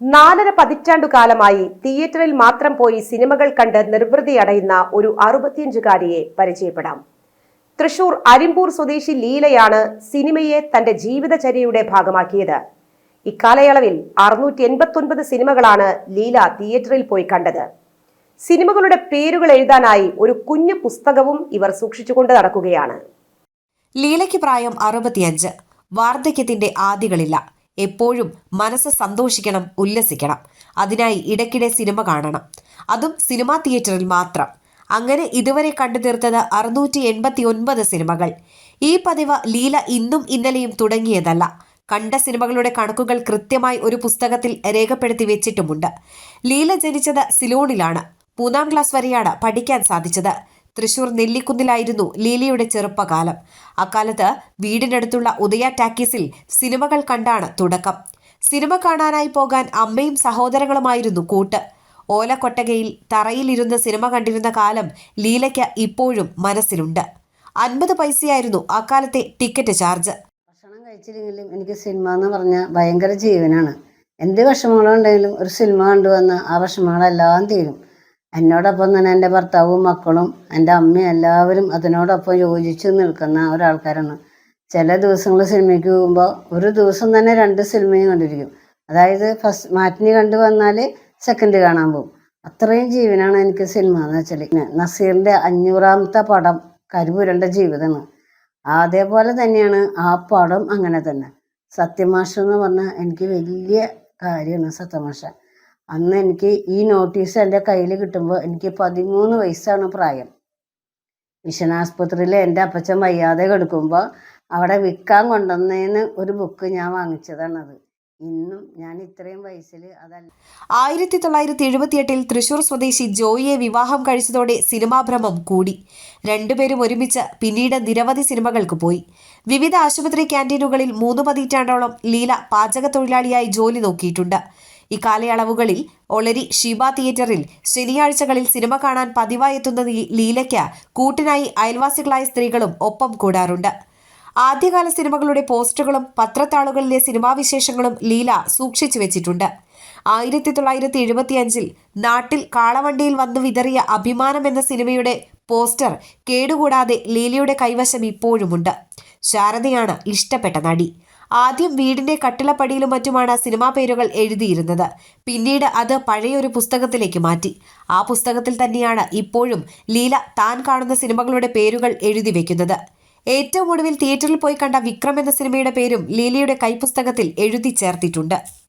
നാലര പതിറ്റാണ്ടു കാലമായി തിയേറ്ററിൽ മാത്രം പോയി സിനിമകൾ കണ്ട് നിർവൃതി അടയുന്ന ഒരു അറുപത്തിയഞ്ചുകാരിയെ പരിചയപ്പെടാം. തൃശൂർ അരിമ്പൂർ സ്വദേശി ലീലയാണ് സിനിമയെ തന്റെ ജീവിതചര്യയുടെ ഭാഗമാക്കിയത്. ഇക്കാലയളവിൽ അറുന്നൂറ്റി എൺപത്തൊൻപത് സിനിമകളാണ് ലീല തിയേറ്ററിൽ പോയി കണ്ടത്. സിനിമകളുടെ പേരുകൾ എഴുതാനായി ഒരു കുഞ്ഞു പുസ്തകവും ഇവർ സൂക്ഷിച്ചുകൊണ്ട് നടക്കുകയാണ്. ലീലയ്ക്ക് പ്രായം അറുപത്തിയഞ്ച്. വാർദ്ധക്യത്തിന്റെ ആദികളില്ല എപ്പോഴും മനസ്സ് സന്തോഷിക്കണം ഉല്ലസിക്കണം. അതിനായി ഇടയ്ക്കിടെ സിനിമ കാണണം. അതും സിനിമാ തിയേറ്ററിൽ മാത്രം. അങ്ങനെ ഇതുവരെ കണ്ടു തീർത്തത് അറുന്നൂറ്റി എൺപത്തി ഒൻപത് സിനിമകൾ. ഈ പതിവ് ലീല ഇന്നും ഇന്നലെയും തുടങ്ങിയതല്ല. കണ്ട സിനിമകളുടെ കണക്കുകൾ കൃത്യമായി ഒരു പുസ്തകത്തിൽ രേഖപ്പെടുത്തി വെച്ചിട്ടുമുണ്ട്. ലീല ജനിച്ചത് സിലോണിലാണ്. മൂന്നാം ക്ലാസ് വരെയാണ് പഠിക്കാൻ സാധിച്ചത്. തൃശൂർ നെല്ലിക്കുന്നിലായിരുന്നു ലീലയുടെ ചെറുപ്പകാലം. അക്കാലത്ത് വീടിനടുത്തുള്ള ഉദയ ടാക്കീസിൽ സിനിമകൾ കണ്ടാണ് തുടക്കം. സിനിമ കാണാനായി പോകാൻ അമ്മയും സഹോദരങ്ങളുമായിരുന്നു കൂട്ട്. ഓലക്കൊട്ടകയിൽ തറയിലിരുന്ന് സിനിമ കണ്ടിരുന്ന കാലം ലീലയ്ക്ക് ഇപ്പോഴും മനസ്സിലുണ്ട്. അൻപത് പൈസയായിരുന്നു അക്കാലത്തെ ടിക്കറ്റ് ചാർജ്. ഭക്ഷണം കഴിച്ചില്ലെങ്കിലും എനിക്ക് സിനിമ എന്ന് പറഞ്ഞാൽ ഭയങ്കര ജീവനാണ്. എന്ത് വിഷമങ്ങളുണ്ടെങ്കിലും ഒരു സിനിമ കണ്ടുവന്ന് ആ വിഷമങ്ങളെല്ലാം തീരും. എന്നോടൊപ്പം തന്നെ എന്റെ ഭർത്താവും മക്കളും എന്റെ അമ്മയും എല്ലാവരും അതിനോടൊപ്പം യോജിച്ച് നിൽക്കുന്ന ഒരാൾക്കാരാണ്. ചില ദിവസങ്ങൾ സിനിമയ്ക്ക് പോകുമ്പോൾ ഒരു ദിവസം തന്നെ രണ്ട് സിനിമയും കണ്ടിരിക്കും. അതായത് ഫസ്റ്റ് മാറ്റിനി കണ്ടു വന്നാൽ സെക്കൻഡ് കാണാൻ പോകും. അത്രയും ജീവനാണ് എനിക്ക് സിനിമ എന്ന് വെച്ചാൽ നസീറിന്റെ അഞ്ഞൂറാമത്തെ പടം കരിപുരണ്ട ജീവിതമാണ്. അതേപോലെ തന്നെയാണ് ആ പടം അങ്ങനെ തന്നെ. സത്യമാഷ എന്ന് പറഞ്ഞാൽ എനിക്ക് വലിയ കാര്യമാണ് സത്യമാഷ. അന്ന് എനിക്ക് ഈ നോട്ടീസ് എന്റെ കയ്യിൽ കിട്ടുമ്പോൾ എനിക്ക് പതിമൂന്ന് വയസ്സാണ് പ്രായം. മിഷൻ ആസ്പത്രിയിൽ എന്റെ അപ്പച്ചൻ വയ്യാതെ കിടക്കുമ്പോൾ അവിടെ വിൽക്കാൻ കൊണ്ടുവന്നതിന് ഒരു ബുക്ക് ഞാൻ വാങ്ങിച്ചതാണത്. ഇന്നും ഞാൻ ഇത്രയും വയസ്സിൽ അതല്ല ആയിരത്തി തൊള്ളായിരത്തി എഴുപത്തിയെട്ടിൽ തൃശൂർ സ്വദേശി ജോയിയെ വിവാഹം കഴിച്ചതോടെ സിനിമാഭ്രമം കൂടി. രണ്ടുപേരും ഒരുമിച്ച് പിന്നീട് നിരവധി സിനിമകൾക്ക് പോയി. വിവിധ ആശുപത്രി ക്യാന്റീനുകളിൽ മൂന്ന് പതിറ്റാണ്ടോളം ലീല പാചക തൊഴിലാളിയായി ജോലി നോക്കിയിട്ടുണ്ട്. ഇക്കാലയളവുകളിൽ ഒളരി ഷീബ തിയേറ്ററിൽ ശനിയാഴ്ചകളിൽ സിനിമ കാണാൻ പതിവായി എത്തുന്ന ലീ- ലീലയ്ക്ക് കൂട്ടിനായി അയൽവാസികളായ സ്ത്രീകളും ഒപ്പം കൂടാറുണ്ട്. ആദ്യകാല സിനിമകളുടെ പോസ്റ്ററുകളും പത്രത്താളുകളിലെ സിനിമാ വിശേഷങ്ങളും ലീല സൂക്ഷിച്ചു വെച്ചിട്ടുണ്ട്. ആയിരത്തി തൊള്ളായിരത്തി എഴുപത്തിയഞ്ചിൽ നാട്ടിൽ കാളവണ്ടിയിൽ വന്നു വിതറിയ അഭിമാനം എന്ന സിനിമയുടെ പോസ്റ്റർ കേടുകൂടാതെ ലീലയുടെ കൈവശം ഇപ്പോഴുമുണ്ട്. ശാരദയാണ് ഇഷ്ടപ്പെട്ട നടി. ആദ്യം വീടിന്റെ കട്ടിളപ്പടിയിലും മറ്റുമാണ് സിനിമാ പേരുകൾ എഴുതിയിരുന്നത്. പിന്നീട് അത് പഴയൊരു പുസ്തകത്തിലേക്ക് മാറ്റി. ആ പുസ്തകത്തിൽ തന്നെയാണ് ഇപ്പോഴും ലീല താൻ കാണുന്ന സിനിമകളുടെ പേരുകൾ എഴുതി വെക്കുന്നത്. ഏറ്റവും ഒടുവിൽ തിയേറ്ററിൽ പോയി കണ്ട വിക്രം എന്ന സിനിമയുടെ പേരും ലീലയുടെ കൈപ്പുസ്തകത്തിൽ എഴുതി ചേർത്തിട്ടുണ്ട്.